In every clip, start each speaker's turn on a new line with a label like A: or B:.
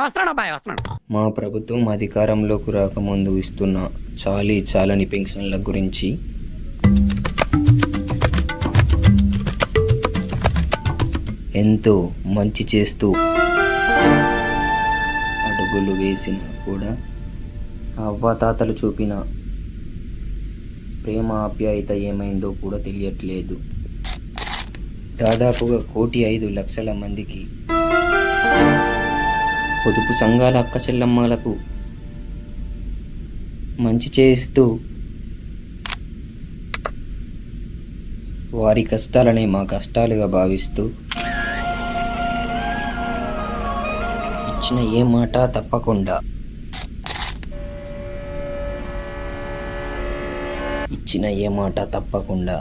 A: వస్తున్నాడు అబ్బాయి వస్తున్నాడు
B: మా ప్రభుత్వం అధికారంలోకి రాకముందు ఇస్తున్న చాలీ చాలని పెన్షన్ల గురించి ఎంతో మంచి చేస్తూ అడుగులు వేసిన కూడా అవ్వతాతలు చూపిన ప్రేమ ఆప్యాయత ఏమైందో కూడా తెలియట్లేదు. దాదాపుగా కోటి ఐదు లక్షల మందికి పొదుపు సంఘాల అక్క చెల్లమ్మలకు మంచి చేస్తూ వారి కష్టాలనే మా కష్టాలుగా భావిస్తూ ఇచ్చిన ఏ మాట తప్పకుండా ఇచ్చిన ఏ మాట తప్పకుండా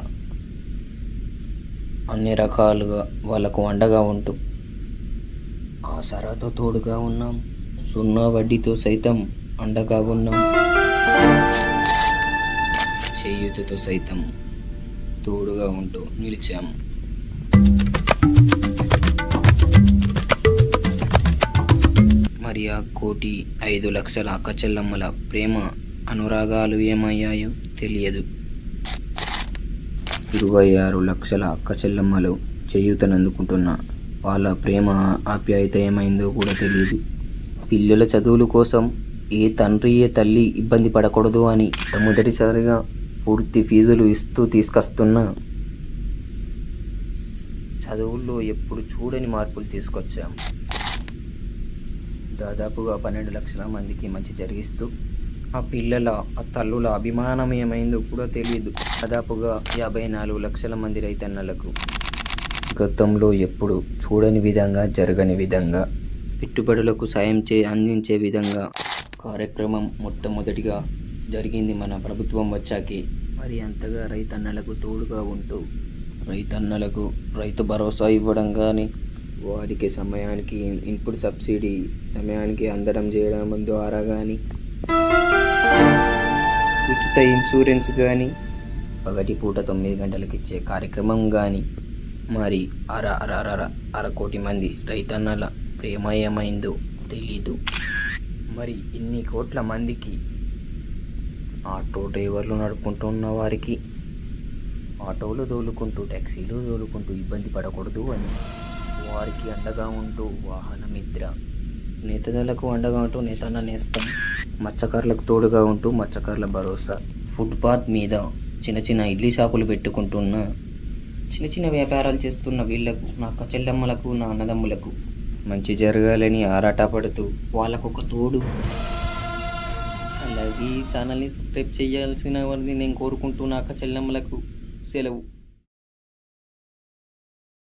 B: అన్ని రకాలుగా వాళ్ళకు అండగా ఉంటూ ఆసరాతో తోడుగా ఉన్నాం. సున్నా వడ్డీతో సైతం అండగా ఉన్నాం. చేయూతతో సైతం తోడుగా ఉంటూ నిలిచాం. మరి ఆ కోటి ఐదు లక్షల అక్కచెల్లమ్మల ప్రేమ అనురాగాలు ఏమయ్యాయో తెలియదు. ఇరవై ఆరు లక్షల అక్క చెల్లమ్మలు చేయూతనందుకుంటున్న. వాళ్ళ ప్రేమ ఆప్యాయత ఏమైందో కూడా తెలియదు పిల్లల చదువుల కోసం ఏ తండ్రి ఏ తల్లి ఇబ్బంది పడకూడదు అని మొదటిసారిగా పూర్తి ఫీజులు ఇస్తూ తీసుకొస్తున్న. చదువుల్లో ఎప్పుడు చూడని మార్పులు తీసుకొచ్చాం. దాదాపుగా పన్నెండు లక్షల మందికి మంచి జరిగిస్తూ ఆ పిల్లల ఆ తల్లుల అభిమానం ఏమైందో కూడా తెలియదు దాదాపుగా యాభై నాలుగు లక్షల మంది రైతన్నలకు. గతంలో ఎప్పుడు చూడని విధంగా జరగని విధంగా పెట్టుబడులకు సాయం చే అందించే విధంగా కార్యక్రమం మొట్టమొదటిగా జరిగింది మన ప్రభుత్వం వచ్చాకే. మరి అంతగా రైతన్నలకు తోడుగా ఉంటూ రైతన్నలకు రైతు భరోసా ఇవ్వడం కానీ వారికి సమయానికి ఇన్పుట్ సబ్సిడీ సమయానికి అందడం చేయడం ద్వారా కానీ ఉచిత ఇన్సూరెన్స్ కానీ పగటిపూట తొమ్మిది గంటలకు ఇచ్చే కార్యక్రమం కానీ మరి అర అర అర అర కోటి మంది రైతన్నల ప్రేమ ఏమైందో తెలీదు. మరి ఇన్ని కోట్ల మందికి ఆటో డ్రైవర్లు నడుపుకుంటున్న వారికి ఆటోలు తోలుకుంటూ ట్యాక్సీలు తోలుకుంటూ ఇబ్బంది పడకూడదు అని వారికి అండగా ఉంటూ వాహనమిత్ర నేతలకు అండగా ఉంటూ నేతన్న నేస్తాం. మత్స్యకారులకు తోడుగా ఉంటూ మత్స్యకారుల భరోసా. ఫుట్పాత్ మీద చిన్న చిన్న ఇడ్లీ షాపులు పెట్టుకుంటున్న చిన్న చిన్న వ్యాపారాలు చేస్తున్న వీళ్ళకు నా అక్క చెల్లెమ్మలకు నా అన్నదమ్ములకు మంచి జరగాలని ఆరాటపడుతూ వాళ్ళకు ఒక తోడు. అలాగే ఈ ఛానల్ని సబ్స్క్రైబ్ చేయాల్సిన వారిని నేను కోరుకుంటూ నా అక్క చెల్లెమ్మలకు సెలవు.